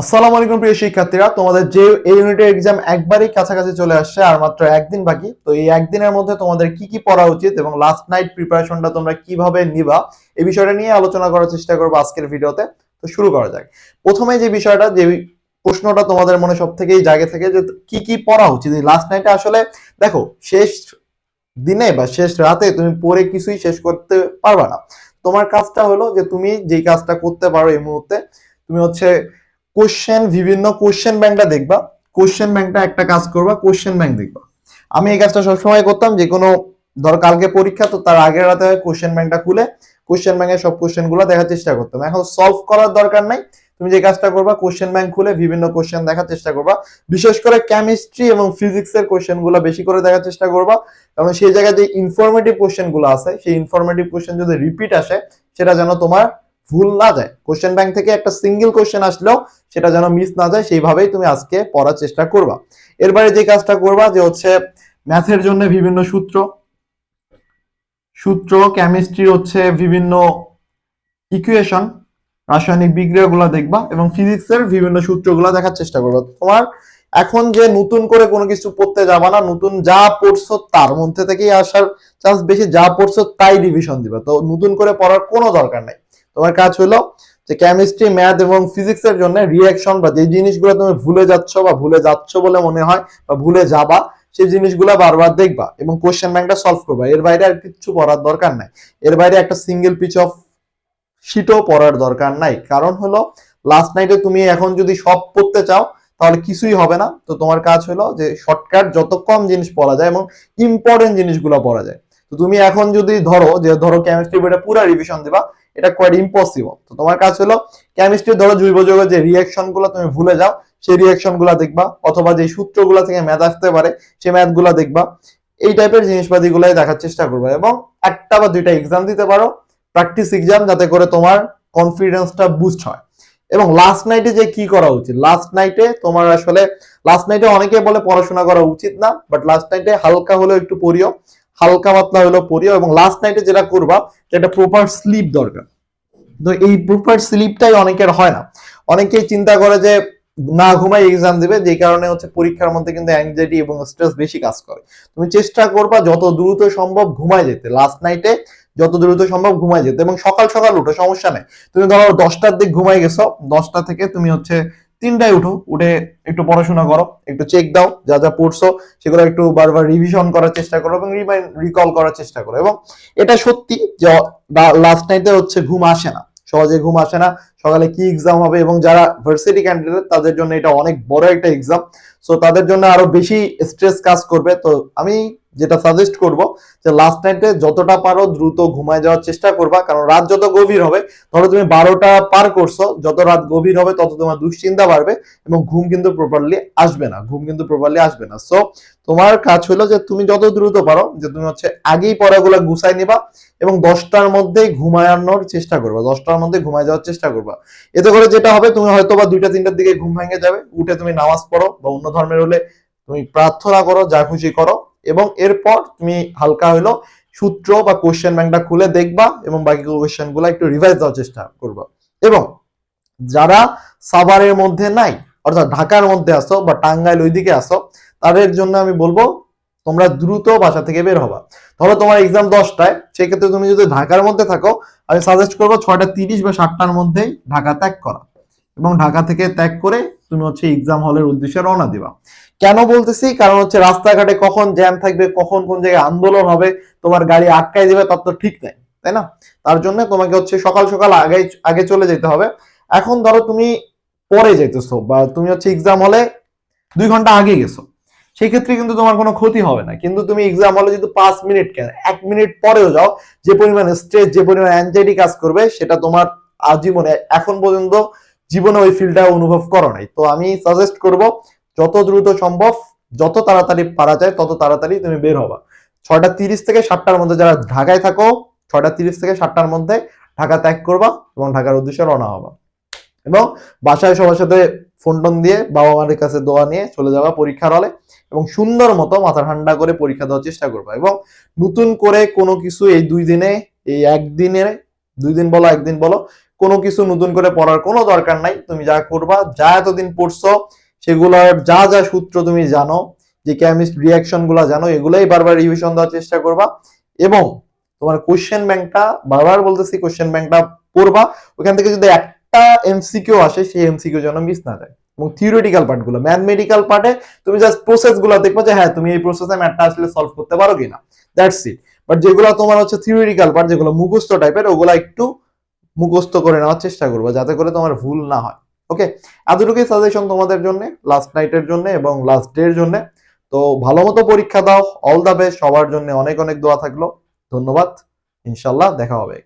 আসসালামু আলাইকুম প্রিয় শিক্ষার্থীরা, তোমাদের যে এই ইউনিটের এক্সাম একবারই কাছাকাছি চলে আসছে আর মাত্র একদিন বাকি, তো এই একদিনের মধ্যে তোমাদের কি কি পড়া উচিত এবং লাস্ট নাইট প্রিপারেশনটা তোমরা কীভাবে নিবা, এই বিষয়টা নিয়ে আলোচনা করার চেষ্টা করব আজকের ভিডিওতে। তো শুরু করা যাক। প্রথমে যে বিষয়টা, যে প্রশ্নটা তোমাদের মনে সব থেকেই জাগে থেকে যে কি কি পড়া উচিত? লাস্ট নাইটে আসলে দেখো, শেষ দিনে বা শেষ রাতে তুমি পড়ে কিছুই শেষ করতে পারবা না। তোমার কাজটা হলো যে তুমি যেই কাজটা করতে পারো এই মুহূর্তে, তুমি হচ্ছে কোশ্চেন বিভিন্ন কোশ্চেন ব্যাংকটা দেখবা। কোশ্চেন ব্যাংকটা একটা কাজ করবা কোশ্চেন ব্যাংক দেখবা। আমি এই কাজটা সবসময় করতাম, যে কোনো, ধর কালকে পরীক্ষা, তো তার আগের রাতে কোশ্চেন ব্যাংকটা খুলে কোশ্চেন ব্যাংকের সব কোশ্চেনগুলো দেখার চেষ্টা করতাম। এখন সলভ করার দরকার নাই। তুমি যে কাজটা করবা কোশ্চেন ব্যাংক খুলে বিভিন্ন কোশ্চেন দেখার চেষ্টা করবা। বিশেষ করে কেমিস্ট্রি এবং ফিজিক্সের কোশ্চেনগুলো বেশি করে দেখার চেষ্টা করবা। কারণ সেই জায়গায় যে ইনফরমেটিভ কোশ্চেনগুলো আছে, সেই ইনফরমেটিভ কোশ্চেন যদি রিপিট আসে, সেটা যেন তোমার ভুল না যায়। কোশ্চেন ব্যাংক থেকে একটা সিঙ্গেল কোশ্চেন আসলেও সেটা যেন মিস না যায়, সেইভাবেই তুমি আজকে পড়ার চেষ্টা করবা। এরপরে যে কাজটা করবা, যে হচ্ছে ম্যাথের জন্য বিভিন্ন সূত্র। সূত্র কেমিস্ট্রি হচ্ছে বিভিন্ন ইকুয়েশন রাসায়নিক বিক্রিয়াগুলো দেখবা এবং ফিজিক্সের বিভিন্ন সূত্রগুলো দেখার চেষ্টা করবা। তোমার এখন যে নতুন করে কোনো কিছু পড়তে যাবা না, নতুন যা পড়ছো তার মধ্যে থেকেই আসার চান্স বেশি, যা পড়ছো তাই রিভিশন দিবা। তো নতুন করে পড়ার কোনো দরকার নাই। তোমার কাজ হলো যে কেমিস্ট্রি ম্যাথ এবং ফিজিক্সের জন্য রিয়াকশন বা যে জিনিসগুলো তুমি ভুলে যাচ্ছ বা ভুলে যাচ্ছ বলে মনে হয় বা ভুলে যাবা, সেই জিনিসগুলো বারবার দেখবা এবং কোশ্চেন ব্যাংকটা সলভ করবা। এর বাইরে আর কিছু পড়ার দরকার নাই। এর বাইরে একটা সিঙ্গেল পিচ অফ শিটও পড়ার দরকার নাই। কারণ হলো লাস্ট নাইটে তুমি এখন যদি সব পড়তে চাও, তাহলে কিছুই হবে না। তো তোমার কাজ হলো যে শর্টকাট যত কম জিনিস পড়া যায় এবং ইম্পর্টেন্ট জিনিসগুলো পড়া যায়। তো তুমি এখন যদি ধরো যে ধরো কেমিস্ট্রি বইটা পুরো রিভিশন দিবা এটা কোয়াইট ইম্পসিবল তো তোমার কাজ হলো কেমিস্ট্রি ধরো জৈব যৌগের যে রিয়াকশনগুলো তুমি ভুলে যাও, সেই রিয়াকশনগুলা দেখবা, অথবা যে সূত্রগুলো থেকে ম্যাথ আসতে পারে, সেই ম্যাথগুলা দেখবা। এই টাইপের জিনিসপাতি গুলাই দেখার চেষ্টা করবে এবং একটা বা দুইটা এক্সাম দিতে পারো প্র্যাকটিস এক্সাম যাতে করে তোমার কনফিডেন্সটা বুস্ট হয়। এবং লাস্ট নাইটে যে কি করা উচিত? লাস্ট নাইটে তোমার আসলে লাস্ট নাইটে অনেকে বলে পড়াশোনা করা উচিত না বাট লাস্ট নাইটে হালকা হলেও একটু পড়িও। হালকা পাতলা হলো পড়িও এবং লাস্ট নাইটে যেটা করবা, যেটা প্রপার স্লিপ দরকার। তো এই প্রপার স্লিপটাই অনেকের হয় না। অনেকেই চিন্তা করে যে না ঘুমাই এক্সাম দিবে যে কারণে হচ্ছে পরীক্ষার মধ্যে কিন্তু অ্যাংজাইটি এবং স্ট্রেস বেশি কাজ করে। তুমি চেষ্টা করবা যত দ্রুত সম্ভব ঘুমায় যেতে। লাস্ট নাইটে যত দ্রুত সম্ভব ঘুমায় যেতে এবং সকাল সকাল উঠো সমস্যা নেই। তুমি ধরো দশটার দিক ঘুমাই গেছো, দশটা থেকে তুমি হচ্ছে তিনটায় উঠো, উঠে একটু পড়াশোনা করো, একটু চেক দাও, যা যা পড়ছো, সেগুলো একটু বারবার রিভিশন করার চেষ্টা করো এবং রিমাইন্ড রিকল করার চেষ্টা করো। এবং এটা সত্যি যে লাস্ট নাইটে হচ্ছে ঘুম আসে না। সহজে ঘুম আসে না। সকালে কি এক্সাম হবে এবং যারা ভার্সিটি ক্যান্ডিডেট তাদের জন্য এটা অনেক বড় একটা এক্সাম সো তাদের জন্য আরও বেশি স্ট্রেস কাজ করবে। তো, আমি যেটা সাজেস্ট করব যে লাস্ট নাইটে যতটা পারো দ্রুত ঘুমায় যাওয়ার চেষ্টা করবা। কারণ রাত যত গভীর হবে, ধরো তুমি বারোটা পার করছ, যত রাত গভীর হবে, তত তোমার দুশ্চিন্তা বাড়বে এবং ঘুম কিন্তু প্রপারলি আসবে না। ঘুম কিন্তু প্রপারলি আসবে না। সো তোমার কাজ হলো যে, তুমি যত দ্রুত পারো, যে, তুমি হচ্ছে আগেই পড়াগুলো গুছাই নিবা এবং দশটার মধ্যেই ঘুমানোর চেষ্টা করবা। দশটার মধ্যে ঘুমায় যাওয়ার চেষ্টা করবা। এতে করে যেটা হবে, তুমি হয়তো বা দুইটা, তিনটার দিকে ঘুম ভেঙে যাবে। উঠে তুমি নামাজ পড়ো বা অন্য ধর্মের হলে তুমি প্রার্থনা করো, যা খুশি করো। এবং এরপর তুমি হালকা হইল সূত্র বা কোশ্চেন ব্যাংকটা খুলে দেখবা এবং বাকি কোশ্চেনগুলো একটু রিভাইজ দেওয়ার চেষ্টা করবা। এবং যারা সাভারের মধ্যে নাই, অর্থাৎ ঢাকার মধ্যে আসো বা টাঙ্গাইল ওইদিকে আসো তাদের জন্য আমি বলব তোমরা দ্রুত বাসা থেকে বের হবা। ধরো তোমার এক্সাম দশটায়, সেক্ষেত্রে তুমি যদি ঢাকার মধ্যে থাকো, আমি সাজেস্ট করব ছয়টা তিরিশ বা সাতটার মধ্যেই ঢাকা ত্যাগ করা। এবং ঢাকা থেকে ত্যাগ করে তুমি হচ্ছে এক্সাম হলের উদ্দেশ্যে রওনা দিবা। কেন বলতেছি? কারণ হচ্ছে রাস্তাঘাটে কখন জ্যাম থাকবে, কখন কোন জায়গায় আন্দোলন হবে, তোমার গাড়ি আটকায় দিবে, তার তো ঠিক নাই, তাই না? তার জন্য তোমাকে হচ্ছে সকাল সকাল আগে আগে চলে যেতে হবে। এখন ধরো তুমি পরে যেতেছো বা তুমি হচ্ছে এক্সাম হলে দুই ঘণ্টা আগে গেছো। সেই ক্ষেত্রে কিন্তু তোমার কোনো ক্ষতি হবে না। কিন্তু তুমি এক্সাম হলে যদি পাঁচ মিনিট কেন? এক মিনিট পরেও যাও, যে পরিমাণ স্ট্রেস যে পরিমাণ অ্যাংজাইটি কাজ করবে, সেটা তোমার আজীবনে, এখন পর্যন্ত জীবনে ওই ফিলটা অনুভব করো নাই। তো আমি সাজেস্ট করব, যত দ্রুত সম্ভব, যত তাড়াতাড়ি পারা যায়, তত তাড়াতাড়ি তুমি বের হবা। ছয়টা তিরিশ থেকে সাতটার মধ্যে যারা ঢাকায় থাকো, ছয়টা তিরিশ থেকে সাতটার মধ্যে ঢাকা ত্যাগ করবা এবং ঢাকার উদ্দেশ্যে রওনা হবা। এবং বাসায় সবার সাথে ফোন টোন দিয়ে বাবা মায়ের কাছে দোয়া নিয়ে চলে যাওয়া পরীক্ষার হলে এবং সুন্দর মতো মাথা ঠান্ডা করে পরীক্ষা দেওয়ার চেষ্টা করবা এবং নতুন করে কোনো কিছু এই দুই দিনে, এই একদিনে দুই দিন বলো, একদিন বলো, কোনো কিছু নতুন করে পড়ার কোনো দরকার নাই। তুমি যা করবা, যা এতদিন পড়ছো, সেগুলোর যা যা সূত্র তুমি জানো, যে কেমিস্ট রিয়াকশনগুলা জানো, এগুলাই বারবার রিভিশন দেওয়ার চেষ্টা করবা এবং তোমার কোশ্চেন ব্যাংকটা বারবার বলতেছি কোশ্চেন ব্যাংকটা পড়বা। ওখান থেকে যদি একটা এমসিকিউ আসে, সেই এমসিকিউ যেন মিস না যায় এবং থিওরিটিক্যাল পার্টগুলো ম্যাথমেটিক্যাল পার্টে তুমি জাস্ট প্রসেসগুলো দেখবে যে হ্যাঁ তুমি এই প্রসেসে ম্যাথটা আসলে সলভ করতে পারো কিনা। দ্যাটস ইট বাট যেগুলো তোমার হচ্ছে থিওরিটিক্যাল পার্ট যেগুলো মুখস্থ টাইপের ওগুলো একটু মুখস্থ করে নেওয়ার চেষ্টা করব, যাতে করে তোমার ভুল না হয়। ওকে এতটুকুই সাজেশন তোমাদের জন্য লাস্ট নাইটের জন্য এবং লাস্ট ডে এর জন্য। তো ভালো মতো পরীক্ষা দাও অল দ্য বেস্ট সবার জন্য অনেক অনেক দোয়া থাকল। ধন্যবাদ, ইনশাল্লাহ, দেখা হবে।